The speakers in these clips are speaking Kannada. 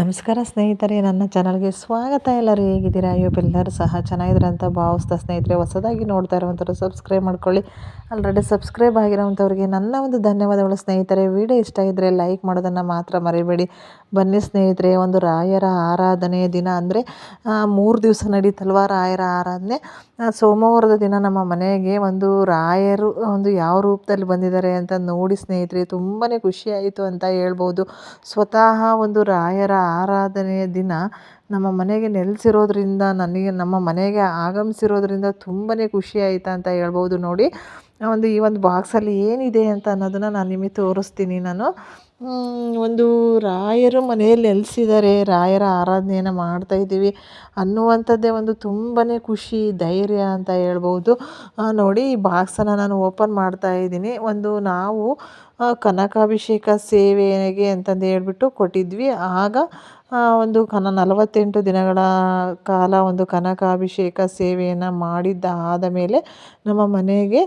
ನಮಸ್ಕಾರ ಸ್ನೇಹಿತರೆ, ನನ್ನ ಚಾನಲ್ಗೆ ಸ್ವಾಗತ ಎಲ್ಲರೂ ಹೇಗಿದ್ದೀರಾ? ಅಯ್ಯೋ ಎಲ್ಲರೂ ಸಹ ಚೆನ್ನಾಗಿದ್ದೀರ ಅಂತ ಭಾವಿಸ್ತಾ ಸ್ನೇಹಿತರೆ, ಹೊಸದಾಗಿ ನೋಡ್ತಾ ಇರುವಂಥವ್ರು ಸಬ್ಸ್ಕ್ರೈಬ್ ಮಾಡ್ಕೊಳ್ಳಿ. ಆಲ್ರೆಡಿ ಸಬ್ಸ್ಕ್ರೈಬ್ ಆಗಿರೋವಂಥವ್ರಿಗೆ ನನ್ನ ಒಂದು ಧನ್ಯವಾದಗಳು ಸ್ನೇಹಿತರೆ. ವಿಡಿಯೋ ಇಷ್ಟ ಇದ್ದರೆ ಲೈಕ್ ಮಾಡೋದನ್ನು ಮಾತ್ರ ಮರಿಬೇಡಿ. ಬನ್ನಿ ಸ್ನೇಹಿತರೆ, ಒಂದು ರಾಯರ ಆರಾಧನೆಯ ದಿನ ಅಂದರೆ ಮೂರು ದಿವಸ ನಡೀತಲ್ವ ರಾಯರ ಆರಾಧನೆ. ಸೋಮವಾರದ ದಿನ ನಮ್ಮ ಮನೆಗೆ ಒಂದು ರಾಯರು, ಒಂದು ಯಾವ ರೂಪದಲ್ಲಿ ಬಂದಿದ್ದಾರೆ ಅಂತ ನೋಡಿ ಸ್ನೇಹಿತರೆ ತುಂಬಾ ಖುಷಿಯಾಯಿತು ಅಂತ ಹೇಳ್ಬೋದು. ಸ್ವತಃ ಒಂದು ರಾಯರ ಆರಾಧನೆಯ ದಿನ ನಮ್ಮ ಮನೆಗೆ ನೆಲೆಸಿರೋದ್ರಿಂದ, ನನಗೆ, ನಮ್ಮ ಮನೆಗೆ ಆಗಮಿಸಿರೋದ್ರಿಂದ ತುಂಬಾ ಖುಷಿ ಅಂತ ಹೇಳ್ಬೋದು. ನೋಡಿ ಒಂದು ಈ ಒಂದು ಬಾಕ್ಸಲ್ಲಿ ಏನಿದೆ ಅಂತ ಅನ್ನೋದನ್ನು ನಾನು ನಿಮಗೆ ತೋರಿಸ್ತೀನಿ ನಾನು. ಒಂದು ರಾಯರು ಮನೆಯಲ್ಲಿ ನೆಲೆಸಿದ್ದಾರೆ. ರಾಯರ ಆರಾಧನೆಯನ್ನು ಮಾಡ್ತಾಯಿದ್ದೀವಿ ಅನ್ನುವಂಥದ್ದೇ ಒಂದು ತುಂಬಾ ಖುಷಿ, ಧೈರ್ಯ ಅಂತ ಹೇಳ್ಬೋದು. ನೋಡಿ ಈ ಬಾಕ್ಸನ್ನು ನಾನು ಓಪನ್ ಮಾಡ್ತಾ ಇದ್ದೀನಿ. ಒಂದು ನಾವು ಕನಕಾಭಿಷೇಕ ಸೇವೆಗೆ ಅಂತಂದು ಹೇಳ್ಬಿಟ್ಟು ಕೊಟ್ಟಿದ್ವಿ. ಆಗ ಒಂದು ಕನ ನಲವತ್ತೆಂಟು ದಿನಗಳ ಕಾಲ ಒಂದು ಕನಕಾಭಿಷೇಕ ಸೇವೆಯನ್ನು ಮಾಡಿದ್ದ ಆದ ಮೇಲೆ ನಮ್ಮ ಮನೆಗೆ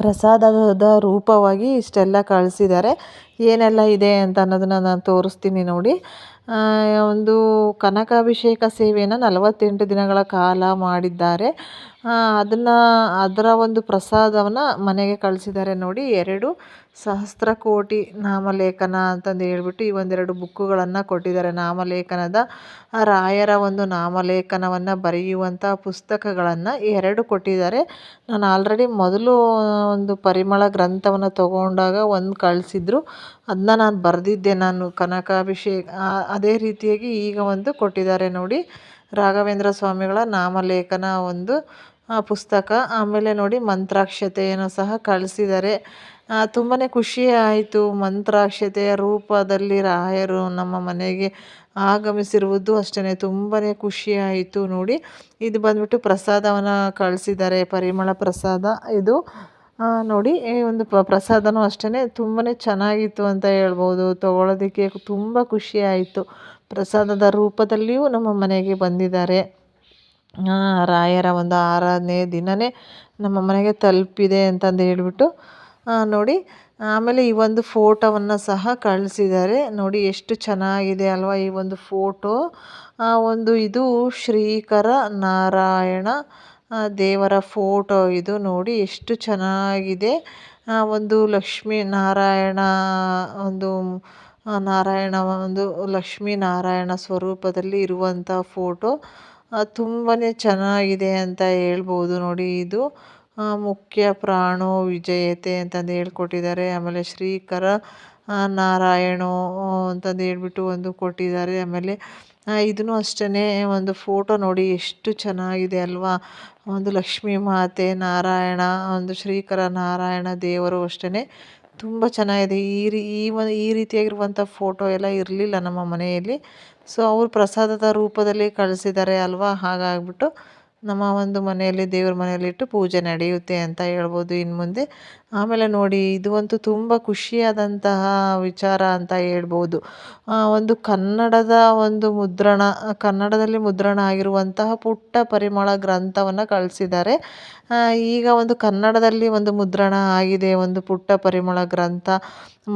ಪ್ರಸಾದದ ರೂಪವಾಗಿ ಇಷ್ಟೆಲ್ಲ ಕಳಿಸಿದ್ದಾರೆ. ಏನೆಲ್ಲ ಇದೆ ಅಂತ ಅನ್ನೋದನ್ನು ನಾನು ತೋರಿಸ್ತೀನಿ ನೋಡಿ. ಒಂದು ಕನಕಾಭಿಷೇಕ ಸೇವೆಯನ್ನು ನಲವತ್ತೆಂಟು ದಿನಗಳ ಕಾಲ ಮಾಡಿದ್ದಾರೆ. ಅದನ್ನು, ಅದರ ಒಂದು ಪ್ರಸಾದವನ್ನು ಮನೆಗೆ ಕಳಿಸಿದ್ದಾರೆ ನೋಡಿ. ಎರಡು ಸಹಸ್ರ ಕೋಟಿ ನಾಮಲೇಖನ ಅಂತಂದು ಹೇಳ್ಬಿಟ್ಟು ಈ ಒಂದೆರಡು ಬುಕ್ಕುಗಳನ್ನು ಕೊಟ್ಟಿದ್ದಾರೆ. ನಾಮಲೇಖನದ ರಾಯರ ಒಂದು ನಾಮಲೇಖನವನ್ನು ಬರೆಯುವಂಥ ಪುಸ್ತಕಗಳನ್ನು ಎರಡು ಕೊಟ್ಟಿದ್ದಾರೆ. ನಾನು ಆಲ್ರೆಡಿ ಮೊದಲು ಒಂದು ಪರಿಮಳ ಗ್ರಂಥವನ್ನು ತಗೊಂಡಾಗ ಒಂದು ಕಳಿಸಿದ್ರು. ಅದನ್ನ ನಾನು ಬರೆದಿದ್ದೆ ನಾನು ಕನಕಾಭಿಷೇಕ. ಅದೇ ರೀತಿಯಾಗಿ ಈಗ ಒಂದು ಕೊಟ್ಟಿದ್ದಾರೆ ನೋಡಿ ರಾಘವೇಂದ್ರ ಸ್ವಾಮಿಗಳ ನಾಮಲೇಖನ ಒಂದು ಪುಸ್ತಕ. ಆಮೇಲೆ ನೋಡಿ ಮಂತ್ರಾಕ್ಷತೆಯನ್ನು ಸಹ ಕಳಿಸಿದ್ದಾರೆ. ತುಂಬಾ ಖುಷಿ ಆಯಿತು ಮಂತ್ರಾಕ್ಷತೆಯ ರೂಪದಲ್ಲಿ ರಾಯರು ನಮ್ಮ ಮನೆಗೆ ಆಗಮಿಸಿರುವುದು ಅಷ್ಟೇ ತುಂಬಾ ಖುಷಿಯಾಯಿತು ನೋಡಿ. ಇದು ಬಂದ್ಬಿಟ್ಟು ಪ್ರಸಾದವನ್ನು ಕಳಿಸಿದ್ದಾರೆ, ಪರಿಮಳ ಪ್ರಸಾದ. ಇದು ನೋಡಿ, ಈ ಒಂದು ಪ್ರಸಾದನೂ ಅಷ್ಟೇ ತುಂಬಾ ಚೆನ್ನಾಗಿತ್ತು ಅಂತ ಹೇಳ್ಬೋದು. ತೊಗೊಳೋದಕ್ಕೆ ತುಂಬ ಖುಷಿ ಆಯಿತು. ಪ್ರಸಾದದ ರೂಪದಲ್ಲಿಯೂ ನಮ್ಮ ಮನೆಗೆ ಬಂದಿದ್ದಾರೆ. ರಾಯರ ಒಂದು ಆರಾಧನೆ ದಿನವೇ ನಮ್ಮ ಮನೆಗೆ ತಲುಪಿದೆ ಅಂತಂದು ಹೇಳಿಬಿಟ್ಟು ನೋಡಿ, ಆಮೇಲೆ ಈ ಒಂದು ಫೋಟೋವನ್ನು ಸಹ ಕಳಿಸಿದ್ದಾರೆ. ನೋಡಿ, ಎಷ್ಟು ಚೆನ್ನಾಗಿದೆ ಅಲ್ವಾ ಈ ಒಂದು ಫೋಟೋ. ಒಂದು ಇದು ಶ್ರೀಕರ ನಾರಾಯಣ ದೇವರ ಫೋಟೋ ಇದು ನೋಡಿ ಎಷ್ಟು ಚೆನ್ನಾಗಿದೆ. ಒಂದು ಲಕ್ಷ್ಮಿ ನಾರಾಯಣ, ಒಂದು ನಾರಾಯಣ ಒಂದು ಲಕ್ಷ್ಮೀ ನಾರಾಯಣ ಸ್ವರೂಪದಲ್ಲಿ ಇರುವಂಥ ಫೋಟೋ. ತುಂಬಾ ಚೆನ್ನಾಗಿದೆ ಅಂತ ಹೇಳ್ಬೋದು ನೋಡಿ ಇದು. ಮುಖ್ಯ ಪ್ರಾಣೋ ವಿಜಯತೆ ಅಂತಂದು ಹೇಳ್ಕೊಟ್ಟಿದ್ದಾರೆ. ಆಮೇಲೆ ಶ್ರೀಕರ ನಾರಾಯಣೋ ಅಂತಂದು ಹೇಳ್ಬಿಟ್ಟು ಒಂದು ಕೊಟ್ಟಿದ್ದಾರೆ. ಆಮೇಲೆ ಇದನ್ನು ಅಷ್ಟೇ ಒಂದು ಫೋಟೋ ನೋಡಿ ಎಷ್ಟು ಚೆನ್ನಾಗಿದೆ ಅಲ್ವಾ? ಒಂದು ಲಕ್ಷ್ಮೀ ಮಾತೆ, ನಾರಾಯಣ, ಒಂದು ಶ್ರೀಕರ ನಾರಾಯಣ ದೇವರು ಅಷ್ಟೇ ತುಂಬ ಚೆನ್ನಾಗಿದೆ. ಈ ರೀ, ಈ ಒಂದು ಈ ರೀತಿಯಾಗಿರುವಂಥ ಫೋಟೋ ಎಲ್ಲ ಇರಲಿಲ್ಲ ನಮ್ಮ ಮನೆಯಲ್ಲಿ. ಸೊ, ಅವರು ಪ್ರಸಾದದ ರೂಪದಲ್ಲಿ ಕಳಿಸಿದ್ದಾರೆ ಅಲ್ವಾ? ಹಾಗಾಗ್ಬಿಟ್ಟು ನಮ್ಮ ಒಂದು ಮನೆಯಲ್ಲಿ ದೇವ್ರ ಮನೆಯಲ್ಲಿಟ್ಟು ಪೂಜೆ ನಡೆಯುತ್ತೆ ಅಂತ ಹೇಳ್ಬೋದು ಇನ್ನು ಮುಂದೆ. ಆಮೇಲೆ ನೋಡಿ, ಇದು ಅಂತೂ ತುಂಬ ಖುಷಿಯಾದಂತಹ ವಿಚಾರ ಅಂತ ಹೇಳ್ಬೋದು. ಒಂದು ಕನ್ನಡದ ಒಂದು ಮುದ್ರಣ, ಕನ್ನಡದಲ್ಲಿ ಮುದ್ರಣ ಆಗಿರುವಂತಹ ಪುಟ್ಟ ಪರಿಮಳ ಗ್ರಂಥವನ್ನು ಕಳಿಸಿದ್ದಾರೆ. ಈಗ ಒಂದು ಕನ್ನಡದಲ್ಲಿ ಒಂದು ಮುದ್ರಣ ಆಗಿದೆ, ಒಂದು ಪುಟ್ಟ ಪರಿಮಳ ಗ್ರಂಥ.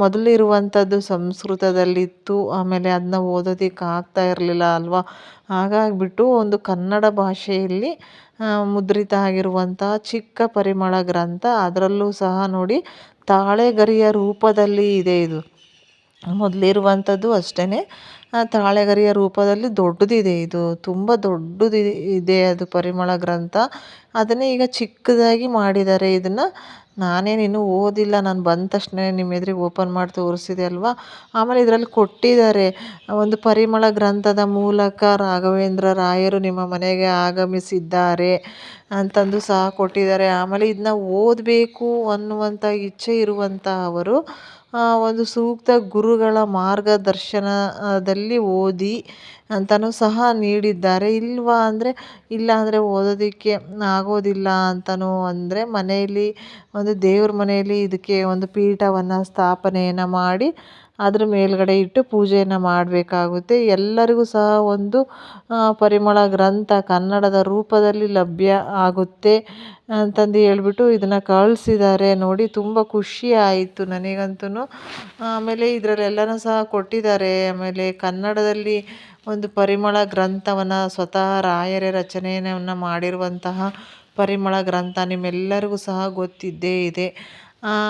ಮೊದಲಿರುವಂಥದ್ದು ಸಂಸ್ಕೃತದಲ್ಲಿತ್ತು, ಆಮೇಲೆ ಅದನ್ನ ಓದೋದಕ್ಕೆ ಆಗ್ತಾ ಇರಲಿಲ್ಲ ಅಲ್ವಾ? ಹಾಗಾಗಿಬಿಟ್ಟು ಒಂದು ಕನ್ನಡ ಭಾಷೆಯಲ್ಲಿ ಮುದ್ರಿತ ಆಗಿರುವಂತಹ ಚಿಕ್ಕ ಪರಿಮಳ ಗ್ರಂಥ ಅದರಲ್ಲೂ ಸಹ ನೋಡಿ ತಾಳೆಗರಿಯ ರೂಪದಲ್ಲಿ ಇದೆ ಇದು. ಮೊದಲಿರುವಂಥದ್ದು ಅಷ್ಟೇ ತಾಳೆಗರಿಯ ರೂಪದಲ್ಲಿ ದೊಡ್ಡದಿದೆ ಇದು. ತುಂಬ ದೊಡ್ಡದು ಇದೆ ಅದು ಪರಿಮಳ ಗ್ರಂಥ. ಅದನ್ನೇ ಈಗ ಚಿಕ್ಕದಾಗಿ ಮಾಡಿದ್ದಾರೆ. ಇದನ್ನು ನಾನೇನು ಇನ್ನೂ ಓದಿಲ್ಲ. ನಾನು ಬಂದ ತಕ್ಷಣ ನಿಮ್ಮ ಎದುರಿಗೆ ಓಪನ್ ಮಾಡಿ ತೋರಿಸಿದೆ ಅಲ್ವಾ? ಆಮೇಲೆ ಇದರಲ್ಲಿ ಕೊಟ್ಟಿದ್ದಾರೆ. ಒಂದು ಪರಿಮಳ ಗ್ರಂಥದ ಮೂಲಕ ರಾಘವೇಂದ್ರ ರಾಯರು ನಿಮ್ಮ ಮನೆಗೆ ಆಗಮಿಸಿದ್ದಾರೆ ಅಂತಂದು ಸಹ ಕೊಟ್ಟಿದ್ದಾರೆ. ಆಮೇಲೆ ಇದನ್ನ ಓದಬೇಕು ಅನ್ನುವಂಥ ಇಚ್ಛೆ ಇರುವಂಥ ಅವರು ಒಂದು ಸೂಕ್ತ ಗುರುಗಳ ಮಾರ್ಗದರ್ಶನದಲ್ಲಿ ಓದಿ ಅಂತಲೂ ಸಹ ನೀಡಿದ್ದಾರೆ. ಇಲ್ವಾ ಅಂದರೆ, ಇಲ್ಲ ಅಂದರೆ ಓದೋದಕ್ಕೆ ಆಗೋದಿಲ್ಲ ಅಂತಲೂ ಅಂದರೆ ಮನೆಯಲ್ಲಿ ಒಂದು ದೇವ್ರ ಮನೆಯಲ್ಲಿ ಇದಕ್ಕೆ ಒಂದು ಪೀಠವನ್ನು, ಸ್ಥಾಪನೆಯನ್ನು ಮಾಡಿ ಅದ್ರ ಮೇಲ್ಗಡೆ ಇಟ್ಟು ಪೂಜೆಯನ್ನು ಮಾಡಬೇಕಾಗುತ್ತೆ. ಎಲ್ಲರಿಗೂ ಸಹ ಒಂದು ಪರಿಮಳ ಗ್ರಂಥ ಕನ್ನಡದ ರೂಪದಲ್ಲಿ ಲಭ್ಯ ಆಗುತ್ತೆ ಅಂತಂದು ಹೇಳ್ಬಿಟ್ಟು ಇದನ್ನು ಕಳಿಸಿದ್ದಾರೆ ನೋಡಿ. ತುಂಬ ಖುಷಿ ಆಯಿತು ನನಗಂತೂ ಆಮೇಲೆ ಇದರಲ್ಲೆಲ್ಲನೂ ಸಹ ಕೊಟ್ಟಿದ್ದಾರೆ. ಆಮೇಲೆ ಕನ್ನಡದಲ್ಲಿ ಒಂದು ಪರಿಮಳ ಗ್ರಂಥವನ್ನು ಸ್ವತಃ ರಾಯರೇ ರಚನೆಯನ್ನು ಮಾಡಿರುವಂತಹ ಪರಿಮಳ ಗ್ರಂಥ ನಿಮ್ಮೆಲ್ಲರಿಗೂ ಸಹ ಗೊತ್ತಿದ್ದೇ ಇದೆ.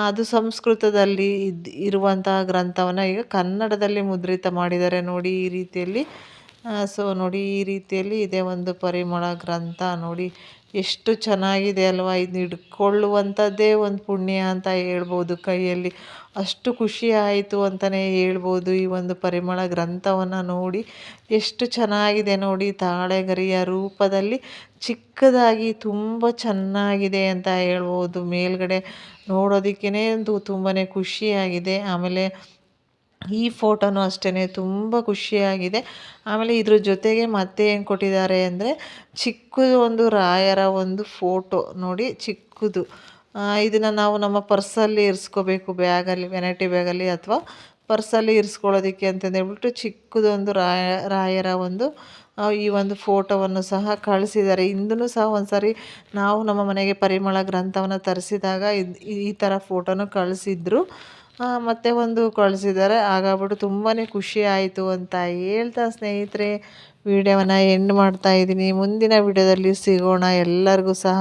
ಅದು ಸಂಸ್ಕೃತದಲ್ಲಿ ಇದ್, ಇರುವಂತಹ ಗ್ರಂಥವನ್ನು ಈಗ ಕನ್ನಡದಲ್ಲಿ ಮುದ್ರಿತ ಮಾಡಿದ್ದಾರೆ ನೋಡಿ ಈ ರೀತಿಯಲ್ಲಿ ಸೊ ನೋಡಿ ಈ ರೀತಿಯಲ್ಲಿ ಇದೆ ಒಂದು ಪರಿಮಳ ಗ್ರಂಥ ನೋಡಿ ಎಷ್ಟು ಚೆನ್ನಾಗಿದೆ ಅಲ್ವಾ? ಇದು ಹಿಡ್ಕೊಳ್ಳುವಂಥದ್ದೇ ಒಂದು ಪುಣ್ಯ ಅಂತ ಹೇಳ್ಬೋದು ಕೈಯಲ್ಲಿ. ಅಷ್ಟು ಖುಷಿ ಆಯಿತು ಅಂತಲೇ ಹೇಳ್ಬೋದು ಈ ಒಂದು ಪರಿಮಳ ಗ್ರಂಥವನ್ನು ನೋಡಿ. ಎಷ್ಟು ಚೆನ್ನಾಗಿದೆ ನೋಡಿ ತಾಳೆಗರಿಯ ರೂಪದಲ್ಲಿ. ಚಿಕ್ಕದಾಗಿ ತುಂಬ ಚೆನ್ನಾಗಿದೆ ಅಂತ ಹೇಳ್ಬೋದು. ಮೇಲ್ಗಡೆ ನೋಡೋದಕ್ಕೇ ಒಂದು ತುಂಬಾ ಖುಷಿಯಾಗಿದೆ. ಆಮೇಲೆ ಈ ಫೋಟೋನೂ ಅಷ್ಟೇ ತುಂಬ ಖುಷಿಯಾಗಿದೆ. ಆಮೇಲೆ ಇದ್ರ ಜೊತೆಗೆ ಮತ್ತೆ ಏನು ಕೊಟ್ಟಿದ್ದಾರೆ ಅಂದರೆ, ಚಿಕ್ಕದು ಒಂದು ರಾಯರ ಒಂದು ಫೋಟೋ ನೋಡಿ, ಚಿಕ್ಕದು. ಇದನ್ನು ನಾವು ನಮ್ಮ ಪರ್ಸಲ್ಲಿ ಇರಿಸ್ಕೋಬೇಕು, ಬ್ಯಾಗಲ್ಲಿ, ವೆನೈಟಿ ಬ್ಯಾಗಲ್ಲಿ ಅಥವಾ ಪರ್ಸಲ್ಲಿ ಇರಿಸ್ಕೊಳ್ಳೋದಕ್ಕೆ ಅಂತಂದೇಳ್ಬಿಟ್ಟು ಚಿಕ್ಕದೊಂದು ರಾಯ, ರಾಯರ ಒಂದು ಈ ಒಂದು ಫೋಟೋವನ್ನು ಸಹ ಕಳಿಸಿದ್ದಾರೆ. ಇಂದೂ ಸಹ ಒಂದು ಸಾರಿ ನಾವು ನಮ್ಮ ಮನೆಗೆ ಪರಿಮಳ ಗ್ರಂಥವನ್ನು ತರಿಸಿದಾಗ ಈ ಥರ ಫೋಟೋನು ಕಳಿಸಿದ್ರು. ಮತ್ತು ಒಂದು ಕಳಿಸಿದ್ದಾರೆ. ಹಾಗಾಗ್ಬಿಟ್ಟು ತುಂಬಾ ಖುಷಿ ಆಯಿತು ಅಂತ ಹೇಳ್ತಾ ಸ್ನೇಹಿತರೆ, ವಿಡಿಯೋವನ್ನು ಎಂಡ್ ಮಾಡ್ತಾ ಇದ್ದೀನಿ. ಮುಂದಿನ ವಿಡಿಯೋದಲ್ಲಿ ಸಿಗೋಣ. ಎಲ್ಲರಿಗೂ ಸಹ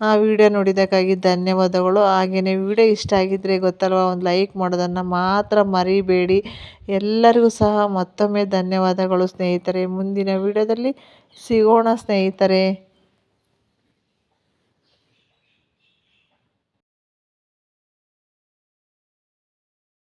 ಆ ವಿಡಿಯೋ ನೋಡಿದ್ದಕ್ಕಾಗಿ ಧನ್ಯವಾದಗಳು. ಹಾಗೆಯೇ ವಿಡಿಯೋ ಇಷ್ಟ ಆಗಿದ್ದರೆ ಗೊತ್ತಲ್ವ, ಒಂದು ಲೈಕ್ ಮಾಡೋದನ್ನು ಮಾತ್ರ ಮರಿಬೇಡಿ. ಎಲ್ಲರಿಗೂ ಸಹ ಮತ್ತೊಮ್ಮೆ ಧನ್ಯವಾದಗಳು ಸ್ನೇಹಿತರೆ. ಮುಂದಿನ ವಿಡಿಯೋದಲ್ಲಿ ಸಿಗೋಣ ಸ್ನೇಹಿತರೆ.